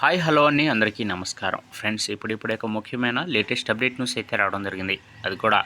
Hi hello అని అందరికీ నమస్కారం. ఫ్రెండ్స్ ఇప్పుడిప్పుడే ఒక ముఖ్యమైన లేటెస్ట్ అప్డేట్ న్యూస్ అయితే రావడం జరిగింది. అది కూడా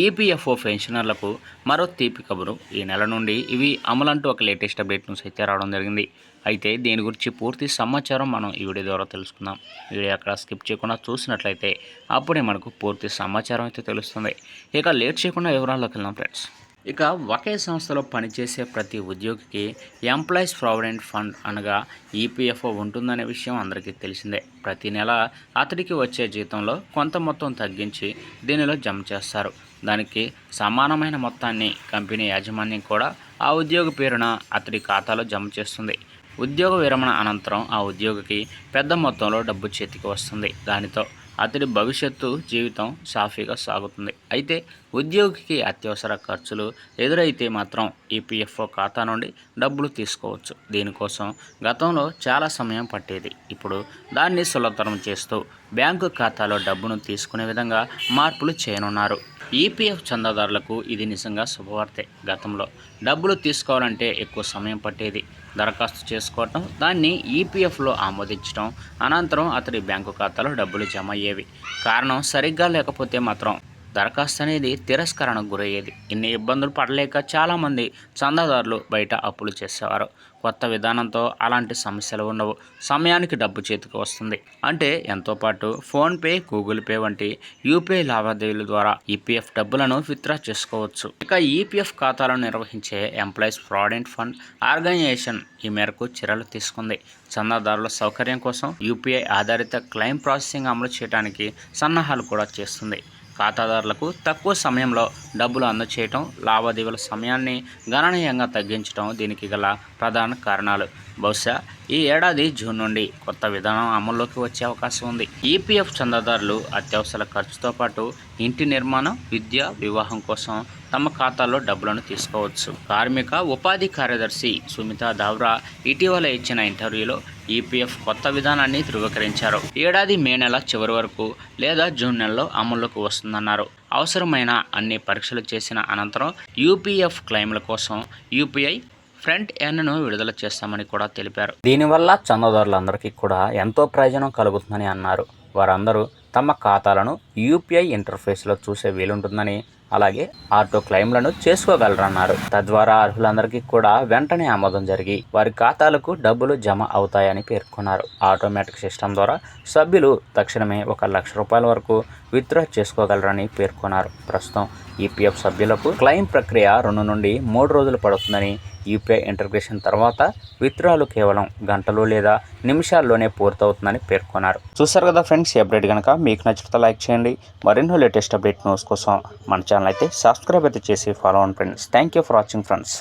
ఈపీఎఫ్ఓ పెన్షనర్లకు మరో తీపి కబురు. ఈ నెల నుండి ఇవి అమలంటూ ఒక లేటెస్ట్ అప్డేట్ న్యూస్ అయితే రావడం జరిగింది. అయితే దీని గురించి పూర్తి సమాచారం మనం ఈ వీడియో ద్వారా తెలుసుకుందాం. వీడియో అక్కడ స్కిప్ చేయకుండా చూసినట్లయితే అప్పుడే మనకు పూర్తి సమాచారం అయితే తెలుస్తుంది. ఇక లేట్ చేయకుండా వివరాల్లోకి వెళ్దాం ఫ్రెండ్స్. ఇక ఒకే సంస్థలో పనిచేసే ప్రతి ఉద్యోగికి ఎంప్లాయీస్ ప్రావిడెంట్ ఫండ్ అనగా ఈపీఎఫ్ఓ ఉంటుందనే విషయం అందరికీ తెలిసిందే. ప్రతి నెల అతడికి వచ్చే జీతంలో కొంత మొత్తం తగ్గించి దీనిలో జమ చేస్తారు. దానికి సమానమైన మొత్తాన్ని కంపెనీ యాజమాన్యం కూడా ఆ ఉద్యోగి పేరున అతడి ఖాతాలో జమ చేస్తుంది. ఉద్యోగ విరమణ అనంతరం ఆ ఉద్యోగికి పెద్ద మొత్తంలో డబ్బు చేతికి వస్తుంది. దానితో అతడి భవిష్యత్తు జీవితం సాఫీగా సాగుతుంది. అయితే ఉద్యోగికి అత్యవసర ఖర్చులు ఎదురైతే మాత్రం ఈపీఎఫ్ఓ ఖాతా నుండి డబ్బులు తీసుకోవచ్చు. దీనికోసం గతంలో చాలా సమయం పట్టేది. ఇప్పుడు దాన్ని సులభతరం చేస్తూ బ్యాంకు ఖాతాలో డబ్బును తీసుకునే విధంగా మార్పులు చేయనున్నారు. ఈపీఎఫ్ చందాదారులకు ఇది నిజంగా శుభవార్తే. గతంలో డబ్బులు తీసుకోవాలంటే ఎక్కువ సమయం పట్టేది. దరఖాస్తు చేసుకోవటం దాన్ని ఈపీఎఫ్లో ఆమోదించడం అనంతరం అతడి బ్యాంకు ఖాతాలో డబ్బులు జమ అయ్యేవి. కారణం సరిగ్గా లేకపోతే మాత్రం దరఖాస్తు అనేది తిరస్కరణకు గురయ్యేది. ఇన్ని ఇబ్బందులు పడలేక చాలామంది చందాదారులు బయట అప్పులు చేసేవారు. కొత్త విధానంతో అలాంటి సమస్యలు ఉండవు. సమయానికి డబ్బు చేతికి వస్తుంది. అంటే ఎంతో పాటు ఫోన్పే గూగుల్ పే వంటి యూపీఐ లావాదేవీల ద్వారా ఈపీఎఫ్ డబ్బులను విత్డ్రా చేసుకోవచ్చు. ఇక ఈపీఎఫ్ ఖాతాలను నిర్వహించే ఎంప్లాయీస్ ప్రావిడెంట్ ఫండ్ ఆర్గనైజేషన్ ఈ మేరకు చర్యలు తీసుకుంది. చందాదారుల సౌకర్యం కోసం యూపీఐ ఆధారిత క్లెయిమ్ ప్రాసెసింగ్ అమలు చేయడానికి సన్నాహాలు కూడా చేస్తుంది. ఖాతాదారులకు తక్కువ సమయంలో డబ్బులు అందచేయటం లావాదేవీల సమయాన్ని గణనీయంగా తగ్గించడం దీనికి గల ప్రధాన కారణాలు. బహుశా ఈ ఏడాది జూన్ నుండి కొత్త విధానం అమల్లోకి వచ్చే అవకాశం ఉంది. ఈపీఎఫ్ చందాదారులు అత్యవసర ఖర్చుతో పాటు ఇంటి నిర్మాణం విద్య వివాహం కోసం తమ ఖాతాలో డబ్బులను తీసుకోవచ్చు. కార్మిక ఉపాధి కార్యదర్శి సుమిత దావ్రా ఇటీవల ఇచ్చిన ఇంటర్వ్యూలో ఈపీఎఫ్ కొత్త విధానాన్ని ధృవీకరించారు. ఏడాది మే నెల చివరి వరకు లేదా జూన్ నెలలో అమల్లోకి వస్తుందన్నారు. అవసరమైన అన్ని పరీక్షలు చేసిన అనంతరం యూపీఎఫ్ క్లెయిమ్ల కోసం యూపీఐ ఫ్రంట్ ఎండ్ను విడుదల చేస్తామని కూడా తెలిపారు. దీనివల్ల చందాదారులందరికీ కూడా ఎంతో ప్రయోజనం కలుగుతుందని అన్నారు. వారందరూ తమ ఖాతాలను యూపీఐ ఇంటర్ఫేస్లో చూసే వీలుంటుందని అలాగే ఆటో క్లెయిమ్లను చేసుకోగలరన్నారు తద్వారా అర్హులందరికీ కూడా వెంటనే ఆమోదం జరిగి వారి ఖాతాలకు డబ్బులు జమ అవుతాయని పేర్కొన్నారు. ఆటోమేటిక్ సిస్టమ్ ద్వారా సభ్యులు తక్షణమే ఒక లక్ష రూపాయల వరకు విత్డ్రా చేసుకోగలరని పేర్కొన్నారు. ప్రస్తుతం ఈపీఎఫ్ సభ్యులకు క్లెయిమ్ ప్రక్రియ రెండు నుండి మూడు రోజులు పడుతుందని యూపీఐ ఇంటర్గ్రేషన్ తర్వాత విత్డ్రాలు కేవలం గంటలు లేదా నిమిషాల్లోనే పూర్తవుతుందని పేర్కొన్నారు. చూసారు కదా ఫ్రెండ్స్ ఈ అప్డేట్ కనుక మీకు నచ్చితే లైక్ చేయండి. మరెన్నో లేటెస్ట్ అప్డేట్ న్యూస్ కోసం మన ఛానల్ అయితే సబ్స్క్రైబ్ అయితే చేసి ఫాలో అవ్వండి friends. Thank you for watching friends